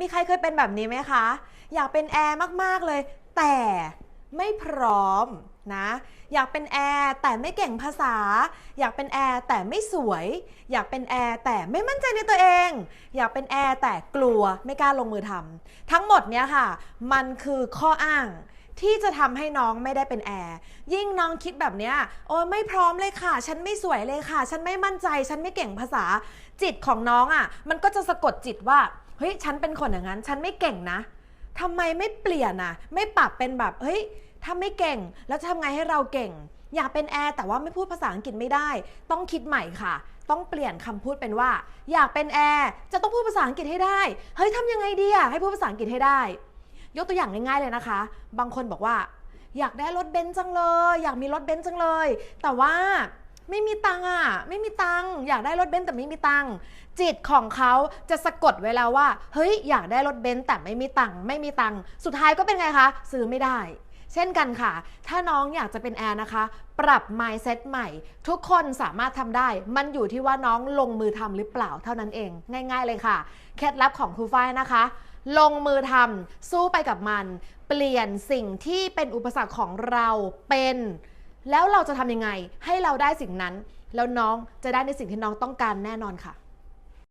มีใครเคยเป็นแบบนี้ไหมคะ อยากเป็นแอร์มากๆเลย แต่ไม่พร้อมนะ อยากเป็นแอร์แต่ไม่เก่งภาษา อยากเป็นแอร์แต่ไม่สวย อยากเป็นแอร์แต่ไม่มั่นใจในตัวเอง อยากเป็นแอร์แต่กลัวไม่กล้าลงมือทำทั้งหมดเนี้ยค่ะ มันคือข้ออ้างที่จะทำให้น้องไม่ได้เป็นแอร์ยิ่งน้องคิดแบบเนี้ยโอ้ยไม่พร้อมเลยค่ะ ฉันไม่สวยเลยค่ะ ฉันไม่มั่นใจ ฉันไม่เก่งภาษา จิตของน้องอะ่ะ มันก็จะสะกดจิตว่า เฮ้ยฉันเป็นคนอย่างนั้น ฉันไม่เก่งนะทำไมไม่เปลี่ยนอะ ไม่ปรับเป็นแบบเฮ้ยถ้าไม่เก่งแล้วจะทำไงให้เราเก่ง อยากเป็นแอร์แต่ว่าไม่พูดภาษาอังกฤษไม่ได้ ต้องคิดใหม่ค่ะ ต้องเปลี่ยนคำพูดเป็นว่า อยากเป็นแอร์จะต้องพูดภาษาอังกฤษให้ได้เฮ้ยทำยังไงดีอะให้พูดภาษาอังกฤษให้ได้ ยกตัวอย่างง่ายๆเลยนะคะ บางคนบอกว่า อยากได้รถเบนซ์จังเลย อยากมีรถเบนซ์จังเลย แต่ว่า ไม่มีตังค์อะ ไม่มีตังค์อยากได้รถเบนซ์แต่ไม่มีตังค์จิตของเขาจะสะกดไว้แล้วว่า เฮ้ย อยากได้รถเบนซ์แต่ไม่มีตังค์ไม่มีตังค์สุดท้ายก็เป็นไงคะ ซื้อไม่ได้ เช่นกันค่ะ ถ้าน้องอยากจะเป็นแอร์นะคะ ปรับ mindset ใหม่ ทุกคนสามารถทำได้ มันอยู่ที่ว่าน้องลงมือทำหรือเปล่าเท่านั้นเอง ง่าย ๆเลยค่ะ เคล็ดลับของครูฝ้ายนะคะลงมือทำสู้ไปกับมัน เปลี่ยนสิ่งที่เป็นอุปสรรคของเราเป็น แล้วเราจะทำยังไงให้เราได้สิ่งนั้น แล้วน้องจะได้ในสิ่งที่น้องต้องการแน่นอนค่ะ